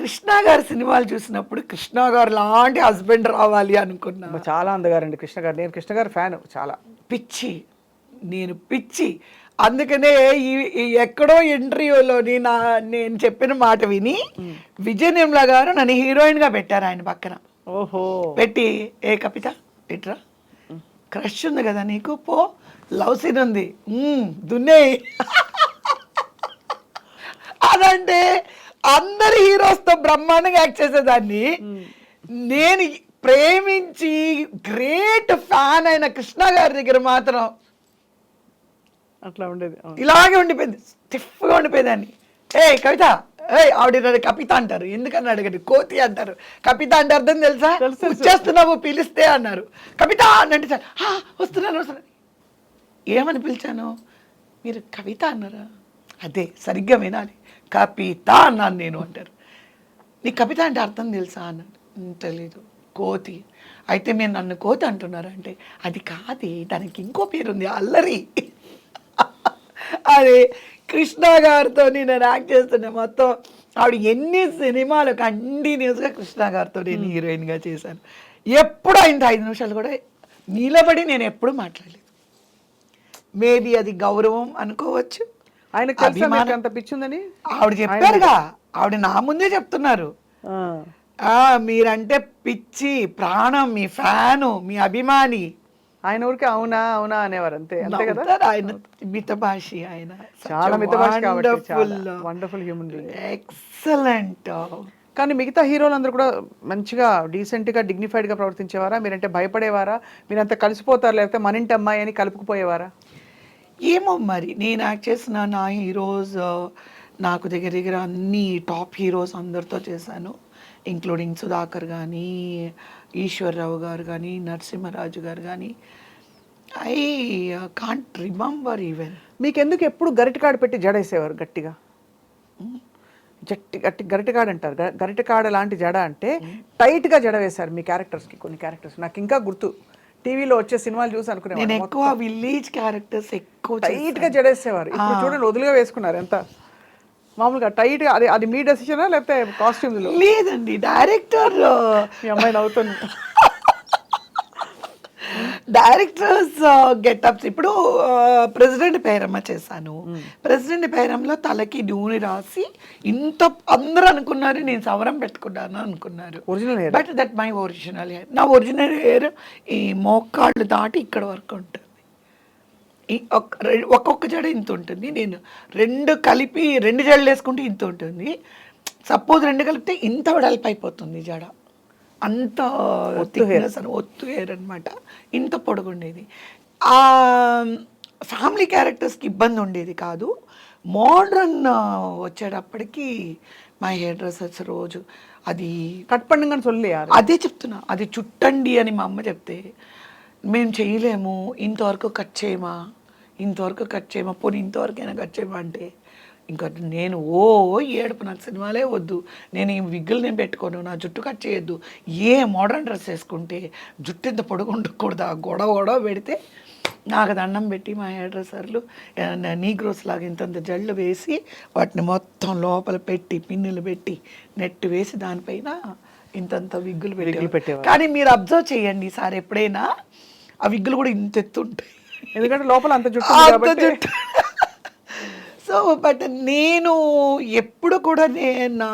కృష్ణ గారి సినిమాలు చూసినప్పుడు కృష్ణ గారు లాంటి హస్బెండ్ రావాలి అనుకున్నా. చాలా అందగారండి కృష్ణ గారు. నేను కృష్ణ గారి ఫ్యాన్ చాలా. పిచ్చి. నేను పిచ్చి. అందుకనే ఈ ఎక్కడో ఇంటర్వ్యూలోని నా నేను చెప్పిన మాట విని విజయ నిర్మల గారు నన్ను హీరోయిన్గా పెట్టారు ఆయన పక్కన. ఓహో. పెట్టి ఏ కపిత ఇట్రా. క్రష్ ఉంది కదా నీకు పో. లవ్ సీన్ ఉంది. దున్నే అదంటే అందరి హీరోస్తో బ్రహ్మాండంగా యాక్ట్ చేసేదాన్ని. నేను ప్రేమించి గ్రేట్ ఫ్యాన్ అయిన కృష్ణ గారి దగ్గర మాత్రం అట్లా ఉండేది. ఇలాగే ఉండిపోయింది. స్టిఫ్గా ఉండిపోయేదాన్ని. ఏ కవిత ఏ ఆవిడ కపిత అంటారు. ఎందుకని అడగండి కోతి అంటారు. కపిత అంటే అర్థం తెలుసా. వచ్చేస్తున్నావు పిలిస్తే అన్నారు. కవిత అని అంటే సార్ "ఆ, వస్తున్నాను వస్తున్నాను. ఏమని పిలిచాను? మీరు కవిత అన్నారా? అదే సరిగ్గా వినాలి. కపిత అన్నాను నేను అంటారు. నీ కవిత అంటే అర్థం తెలుసా అన్నాడు "ఉమ్, తెలీదు కోతి. అయితే మీరు నన్ను కోతి అంటున్నారంటే అది కాదే దానికి ఇంకో పేరుంది అల్లరి. అదే కృష్ణ గారితో నేను యాక్ట్ చేస్తున్నా మొత్తం ఆవిడ ఎన్ని సినిమాలు కంటిన్యూస్గా కృష్ణ గారితో నేను హీరోయిన్గా చేశాను. ఎప్పుడు అయింది ఐదు నిమిషాలు కూడా నిలబడి నేను ఎప్పుడు మాట్లాడలేదు. మేబీ అది గౌరవం అనుకోవచ్చు. అభిమానం. మీకు అంత పిచ్చిందని? ఆవిడ చెప్పారుగా. ఆవిడ నా ముందే చెప్తున్నారు. మీరంటే పిచ్చి ప్రాణం మీ ఫ్యాను మీ అభిమాని. ఆయన ఊరికి అవునా అవునా అనేవారు అంతే. అంతే కదా? ఆయన. మితభాషి ఆయన. చాలా మితభాష వండర్ఫుల్ హ్యూమన్ బీయింగ్ ఎక్సలెంట్ కానీ మిగతా హీరోలు అందరూ కూడా మంచిగా డీసెంట్గా డిగ్నిఫైడ్గా ప్రవర్తించేవారా? మీరంటే భయపడేవారా? మీరంతా కలిసిపోతారు లేకపోతే మన ఇంటి అమ్మాయి అని కలుపుకుపోయేవారా? ఏమో మరి నేను యాక్ట్ చేసిన నా హీరోస్ నాకు దగ్గర దగ్గర అన్ని టాప్ హీరోస్ అందరితో చేశాను. ఇంక్లూడింగ్ సుధాకర్ కానీ ఈశ్వర్రావు గారు కానీ నరసింహరాజు గారు కానీ ఐ కాంట్ రిమెంబర్ ఈవెన్. మీకు ఎందుకు ఎప్పుడు గరిటకాడ పెట్టి జడేసేవారు గట్టిగా? జట్టి గట్టి గరిటకాడ అంటారు. గ- గరిటకాడ లాంటి జడ అంటే టైట్గా జడ వేశారు మీ క్యారెక్టర్స్కి కొన్ని క్యారెక్టర్స్. నాకు ఇంకా గుర్తు. టీవీలో వచ్చే సినిమాలు చూసి నేను అనుకునేవారు ఎక్కువ విలేజ్ క్యారెక్టర్స్ ఎక్కువ టైట్గా జడేసేవారు ఇప్పుడు చూడండి వదులుగా వేసుకున్నారు ఎంత. మామూలుగా టైట్గా అది అది మీ డెసిషనా లేకపోతే కాస్ట్యూమ్స్లో లేదండి డైరెక్టర్ మీ అమ్మాయి నవ్వుతుంది. డైరెక్టర్స్ గెటప్స్ ఇప్పుడు ప్రెసిడెంట్ పేరమ్మ చేశాను. ప్రెసిడెంట్ పేరంలో తలకి నూనె రాసి ఇంత అందరూ అనుకున్నారు నేను సవరం పెట్టుకున్నాను అనుకున్నారు. Original hair but that my original hair నా ఒరిజినల్ హెయిర్ ఈ మోకాళ్ళు దాటి ఇక్కడ వరకు ఉంటుంది. ఒక్కొక్క జడ ఇంత ఉంటుంది. నేను రెండు కలిపి రెండు జడలు వేసుకుంటే ఇంత ఉంటుంది. సపోజ్ రెండు కలిపితే ఇంత వెడల్పు అయిపోతుంది జడ. అంత థిక్నెస్ అని ఒత్తు హెయిర్ అనమాట ఇంత పొడుగుండేది. ఆ ఫ్యామిలీ క్యారెక్టర్స్కి ఇబ్బంది ఉండేది కాదు. మోడ్రన్ వచ్చేటప్పటికి మా హెయిర్ డ్రెస్సర్స్ రోజు అది కట్ పండుగని చొల్లే అదే చెప్తున్నా. అది చుట్టండి అని మా అమ్మ చెప్తే మేము చేయలేము. ఇంతవరకు కట్ చేయమా? ఇంతవరకు కట్ చేయమా? పోనీ ఇంతవరకైనా కట్ చేయమా? అంటే ఇంకా నేను ఓ ఏడుపు నాకు సినిమాలే వద్దు. నేను ఈ విగ్గులు నేను పెట్టుకోను నా జుట్టు కట్ చేయొద్దు. ఏ మోడర్న్ డ్రెస్ వేసుకుంటే జుట్టు ఇంత పొడుగు ఉండకూడదు? ఆ గొడవ గొడవ పెడితే నాకు దండం పెట్టి మా హెయిర్ డ్రెస్సర్లు నీగ్రోస్ లాగా ఇంతంత జళ్ళు వేసి వాటిని మొత్తం లోపల పెట్టి పిన్నులు పెట్టి నెట్ వేసి దానిపైన ఇంతంత విగ్గులు పెట్టేవారు. కానీ మీరు అబ్జర్వ్ చేయండి సార్ ఎప్పుడైనా ఆ విగ్గులు కూడా ఇంత ఎత్తు ఉంటాయి. ఎందుకంటే లోపల అంత జుట్టు జుట్టు. సో బట్ నేను ఎప్పుడు కూడా నేను నా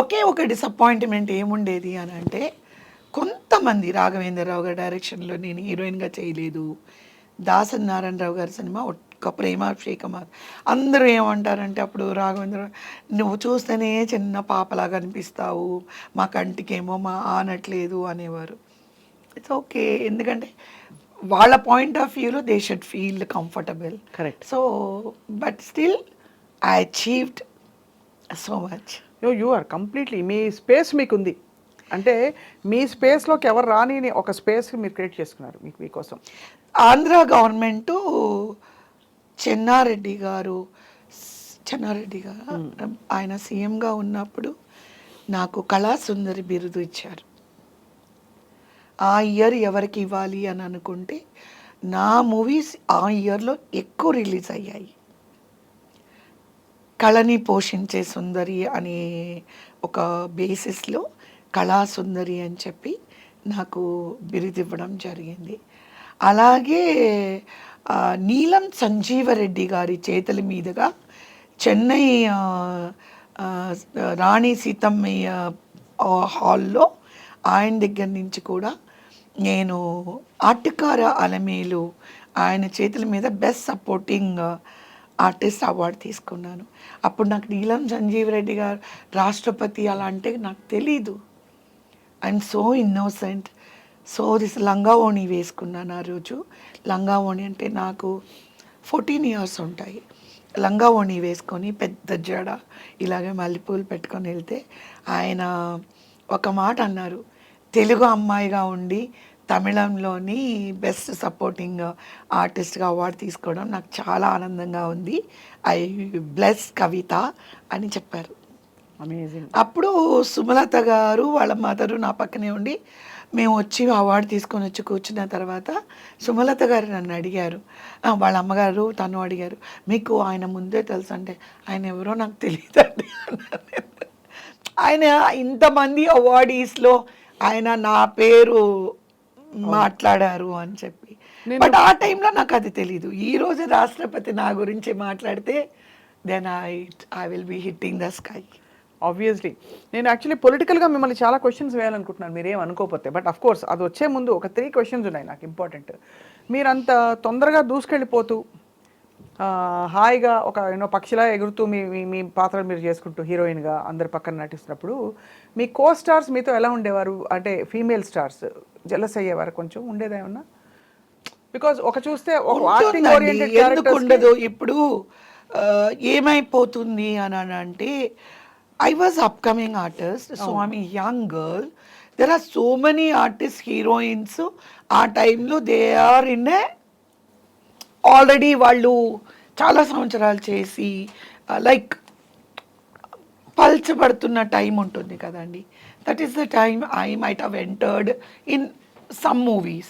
ఒకే ఒక డిసప్పాయింట్మెంట్ ఏముండేది అని అంటే కొంతమంది రాఘవేంద్రరావు గారి డైరెక్షన్లో నేను హీరోయిన్గా చేయలేదు. దాసరి నారాయణరావు గారి సినిమా ఒక్క ప్రేమాభిషేకం అందరూ ఏమంటారంటే అప్పుడు రాఘవేంద్ర నువ్వు చూస్తేనే చిన్న పాపలాగా అనిపిస్తావు. మా కంటికేమో మా ఆనట్లేదు అనేవారు. ఇట్స్ ఓకే ఎందుకంటే వాళ్ళ పాయింట్ ఆఫ్ వ్యూలో they should feel comfortable Correct. So but still I achieved so much yo you are completely me space మీకు ఉంది అంటే మీ స్పేస్లోకి ఎవరు రాని ఒక స్పేస్ మీరు క్రియేట్ చేసుకున్నారు మీకు మీకోసం ఆంధ్ర గవర్నమెంటు చెన్నారెడ్డి గారు చెన్నారెడ్డి గారు ఆయన సీఎంగా ఉన్నప్పుడు నాకు కళా సుందరి బిరుదు ఇచ్చారు. ఆ ఇయర్ ఎవరికి ఇవ్వాలి అని అనుకుంటే నా మూవీస్ ఆ ఇయర్లో ఎక్కువ రిలీజ్ అయ్యాయి. కళని పోషించే సుందరి అనే ఒక బేసిస్లో కళా సుందరి అని చెప్పి నాకు బిరుదివ్వడం జరిగింది. అలాగే నీలం సంజీవరెడ్డి గారి చేతుల మీదుగా చెన్నై రాణి సీతమ్మయ్య హాల్లో ఆయన దగ్గర నుంచి కూడా నేను ఆర్టికార అలమేలు ఆయన చేతుల మీద బెస్ట్ సపోర్టింగ్ ఆర్టిస్ట్ అవార్డు తీసుకున్నాను. అప్పుడు నాకు నీలం సంజీవ్ రెడ్డి గారు రాష్ట్రపతి అలా అంటే నాకు తెలీదు. I'm so innocent so this లంగా ఓణి వేసుకున్నాను ఆ రోజు. లంగా ఓణి అంటే నాకు ఫోర్టీన్ ఇయర్స్ ఉంటాయి. లంగా ఓణి వేసుకొని పెద్ద జడ ఇలాగే మల్లెపూలు పెట్టుకొని వెళ్తే ఆయన ఒక మాట అన్నారు. తెలుగు అమ్మాయిగా ఉండి తమిళంలోని బెస్ట్ సపోర్టింగ్ ఆర్టిస్ట్గా అవార్డు తీసుకోవడం నాకు చాలా ఆనందంగా ఉంది. ఐ బ్లెస్ కవిత అని చెప్పారు. అమేజింగ్. అప్పుడు సుమలత గారు వాళ్ళ మదరు నా పక్కనే ఉండి మేము వచ్చి అవార్డు తీసుకొని వచ్చి కూర్చున్న తర్వాత సుమలత గారు నన్ను అడిగారు. వాళ్ళ అమ్మగారు తను అడిగారు మీకు ఆయన ముందే తెలుసు అంటే ఆయన ఎవరో నాకు తెలియదండి. ఆయన ఇంతమంది అవార్డీస్లో ఆయన నా పేరు మాట్లాడారు అని చెప్పి. బట్ ఆ టైంలో నాకు అది తెలీదు. ఈ రోజు రాష్ట్రపతి నా గురించి మాట్లాడితే then I I will be hitting the sky obviously నేను యాక్చువల్లీ పొలిటికల్గా మిమ్మల్ని చాలా క్వశ్చన్స్ వేయాలనుకుంటున్నాను. మీరేం అనుకోకపోతే. బట్ అఫ్ కోర్స్ అది వచ్చే ముందు ఒక త్రీ క్వశ్చన్స్ ఉన్నాయి నాకు ఇంపార్టెంట్ మీరు అంత తొందరగా దూసుకెళ్ళిపోతూ హాయిగా ఒక యూనో పక్షిలా ఎగురుతూ మీ మీ పాత్రలు మీరు చేసుకుంటూ హీరోయిన్గా అందరి పక్కన నటిస్తున్నప్పుడు మీ కో స్టార్స్ మీతో ఎలా ఉండేవారు? అంటే ఫీమేల్ స్టార్స్ జలస్ అయ్యేవారు కొంచెం ఉండేదేమన్నా బికాజ్ ఒక చూస్తే ఎందుకు ఉండదు? ఇప్పుడు ఏమైపోతుంది అని అని అంటే I was upcoming artist so I'm young girl there are so many artist heroines ఆ టైంలో they are in a already వాళ్ళు చాలా సంవత్సరాలు చేసి లైక్ పల్చబడుతున్న టైం ఉంటుంది కదండి. That is the time I might have entered in some movies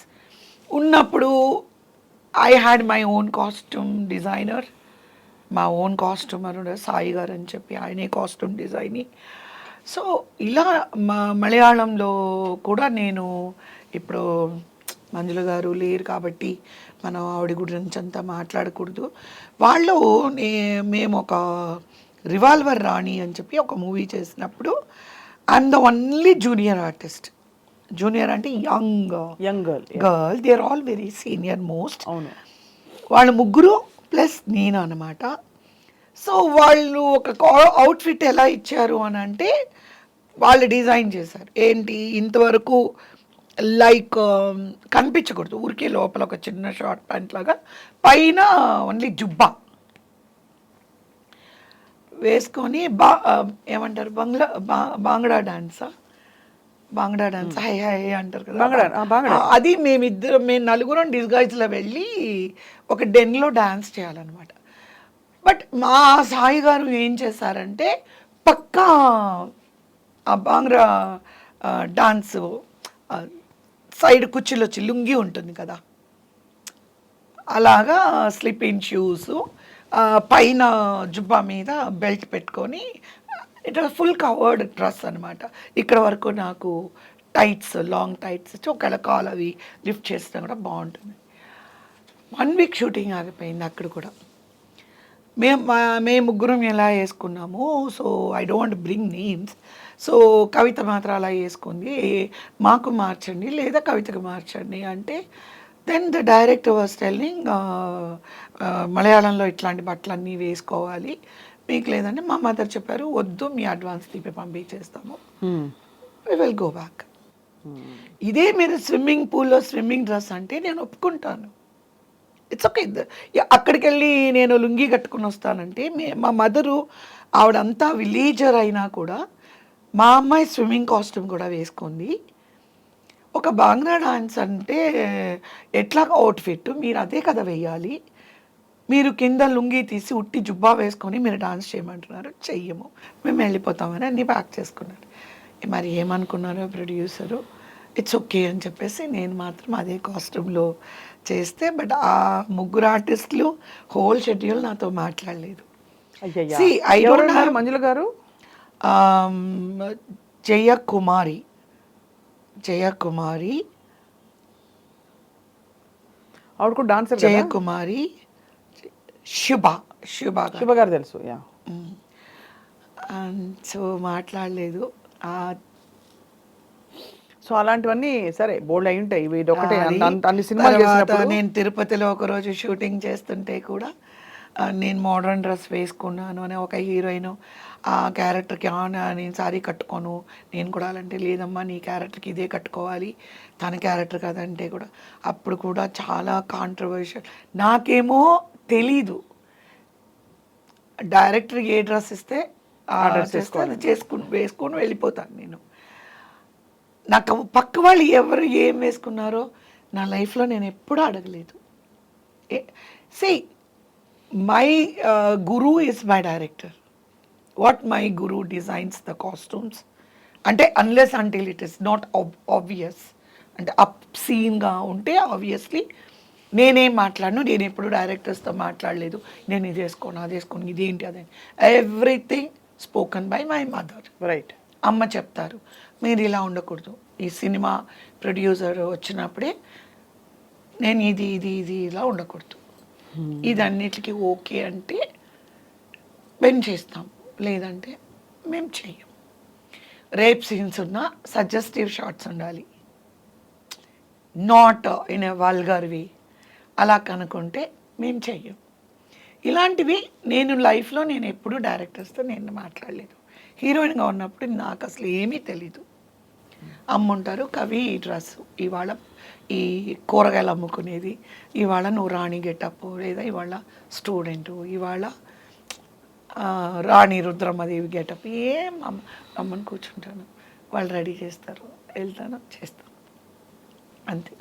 ఉన్నప్పుడు I had my own costume designer మా ఓన్ కాస్ట్యూమర్ సాయి గారు అని చెప్పి ఆయనే కాస్ట్యూమ్ డిజైనింగ్ సో ఇలా మా మలయాళంలో కూడా నేను ఇప్పుడు మంజుల గారు లేరు కాబట్టి మనం ఆవిడ గురించి అంతా మాట్లాడకూడదు. వాళ్ళు నే- మేము ఒక రివాల్వర్ రాణి అని చెప్పి ఒక మూవీ చేసినప్పుడు I'm the only junior artist junior అంటే young young girl girl they are all very senior most అవును. వాళ్ళ ముగ్గురు ప్లస్ నేను అనమాట సో వాళ్ళు ఒక అవుట్ఫిట్ ఎలా ఇచ్చారు అని అంటే వాళ్ళు డిజైన్ చేశారు. ఏంటి? ఇంతవరకు లైక్ కనిపించకూడదు. ఊరికే లోపల ఒక చిన్న షార్ట్ ప్యాంట్ లాగా పైన ఓన్లీ జుబ్బా. వేసుకొని బా ఏమంటారు బంగ్లా బా బాంగ్డా డాన్సా? బాంగ్డా డాన్స్? హై హై అంటారు కదా. అది మేమిద్దరం మేము నలుగురం డిస్గైజ్లో వెళ్ళి ఒక డెన్లో డాన్స్ చేయాలన్నమాట. బట్ మా సాయి గారు ఏం చేశారంటే పక్కా ఆ బాంగ్రా డాన్స్ సైడ్ కుర్చీలో వచ్చి లుంగి ఉంటుంది కదా. అలాగా స్లిప్పింగ్ షూస్ పైన జుబ్బా మీద బెల్ట్ పెట్టుకొని ఇట్ ఫుల్ కవర్డ్ డ్రెస్ అనమాట ఇక్కడ వరకు నాకు టైట్స్ లాంగ్ టైట్స్ ఒకవేళ కాల్ అవి లిఫ్ట్ చేసినా కూడా బాగుంటుంది. వన్ వీక్ షూటింగ్ ఆగిపోయింది అక్కడ కూడా. మేము మేము ముగ్గురం ఎలా వేసుకున్నాము so I don't bring names. So Kavitha మాత్రం అలా వేసుకుంది. మాకు మార్చండి లేదా కవితకు మార్చండి అంటే then the director was telling మలయాళంలో ఇట్లాంటి బట్టలన్నీ వేసుకోవాలి. మీకు లేదంటే మా మదర్ చెప్పారు వద్దు మీ అడ్వాన్స్ తీపి పంపించేస్తాము. వి విల్ గో బ్యాక్ ఇదే మీరు స్విమ్మింగ్ పూల్లో స్విమ్మింగ్ డ్రెస్ అంటే నేను ఒప్పుకుంటాను. ఇట్స్ ఓకే అక్కడికి వెళ్ళి నేను లుంగి కట్టుకుని వస్తానంటే మే- మా మదరు ఆవిడంతా విలేజర్ అయినా కూడా మా అమ్మాయి స్విమ్మింగ్ కాస్ట్యూమ్ కూడా వేసుకుంది. ఒక బాంగ్లా డాన్స్ అంటే ఎట్లా అవుట్ఫిట్ మీరు అదే కదా వేయాలి మీరు కింద లుంగి తీసి ఉట్టి జుబ్బా వేసుకొని మీరు డాన్స్ చేయమంటున్నారు. చెయ్యము. మేము వెళ్ళిపోతామని అన్నీ ప్యాక్ చేసుకున్నారు. మరి ఏమనుకున్నారో ప్రొడ్యూసరు ఇట్స్ ఓకే అని చెప్పేసి నేను మాత్రం అదే కాస్ట్యూమ్లో చేస్తే బట్ ఆ ముగ్గురు ఆర్టిస్టులు హోల్ షెడ్యూల్ నాతో మాట్లాడలేదు. మంజుల గారు? Um, జయ కుమారి జయ కుమారి ఆవిడ డాన్సర్ జయ కుమారి శుభ శుభ. శుభ గారు తెలుసు యా. సో మాట్లాడలేదు. సో అలాంటివన్నీ సరే బోల్డ్ అయి ఉంటాయి. ఇవి ఒకటే అన్ని సినిమాలు నేను తిరుపతిలో ఒక రోజు షూటింగ్ చేస్తుంటే కూడా నేను మోడర్న్ డ్రెస్ వేసుకున్నాను అని ఒక హీరోయిన్ ఆ క్యారెక్టర్కి నేను సారీ కట్టుకోను నేను కూడా అలాంటి లేదమ్మా నీ క్యారెక్టర్కి ఇదే కట్టుకోవాలి తన క్యారెక్టర్ కదంటే కూడా. అప్పుడు కూడా చాలా కాంట్రవర్షియల్ నాకేమో తెలీదు. డైరెక్టర్ ఏ డ్రెస్ ఇస్తే ఆ డ్రెస్ చేసుకోవాలి చేసుకుని వేసుకొని వెళ్ళిపోతాను నేను. నాకు పక్క వాళ్ళు ఎవరు ఏం వేసుకున్నారో నా లైఫ్లో నేను ఎప్పుడూ అడగలేదు. See my Guru is my director what my Guru designs the costumes అంటే unless until it is not obvious అంటే అప్ సీన్గా ఉంటే ఆబ్వియస్లీ నేనేం మాట్లాడను. నేను ఎప్పుడు డైరెక్టర్స్తో మాట్లాడలేదు. నేను ఇది వేసుకోను అది వేసుకోను ఇదేంటి అదే everything spoken by my mother right అమ్మ చెప్తారు. మీరు ఇలా ఉండకూడదు. ఈ సినిమా ప్రొడ్యూసర్ వచ్చినప్పుడే నేను ఇది ఇది ఇది ఇలా ఉండకూడదు. ఇది అన్నిటికీ ఓకే అంటే మేము చేస్తాం. లేదంటే మేము చెయ్యం. రేప్ సీన్స్ ఉన్న సజెస్టివ్ షార్ట్స్ ఉండాలి. Not in a vulgar way అలా కనుక్కుంటే మేము చెయ్యం. ఇలాంటివి నేను లైఫ్లో నేను ఎప్పుడూ డైరెక్టర్స్తో నేను మాట్లాడలేదు. హీరోయిన్గా ఉన్నప్పుడు నాకు అసలు ఏమీ తెలీదు. అమ్ముంటారు. కవి ఈ డ్రెస్ ఇవాళ ఈ కూరగాయలు అమ్ముకునేది ఇవాళ నువ్వు రాణి గెటప్ లేదా ఇవాళ స్టూడెంట్ ఇవాళ రాణి రుద్రమ్మదేవి గెటప్ ఏం అమ్మ అమ్మని కూర్చుంటాను. వాళ్ళు రెడీ చేస్తారు వెళ్తాను చేస్తాను. అంతే.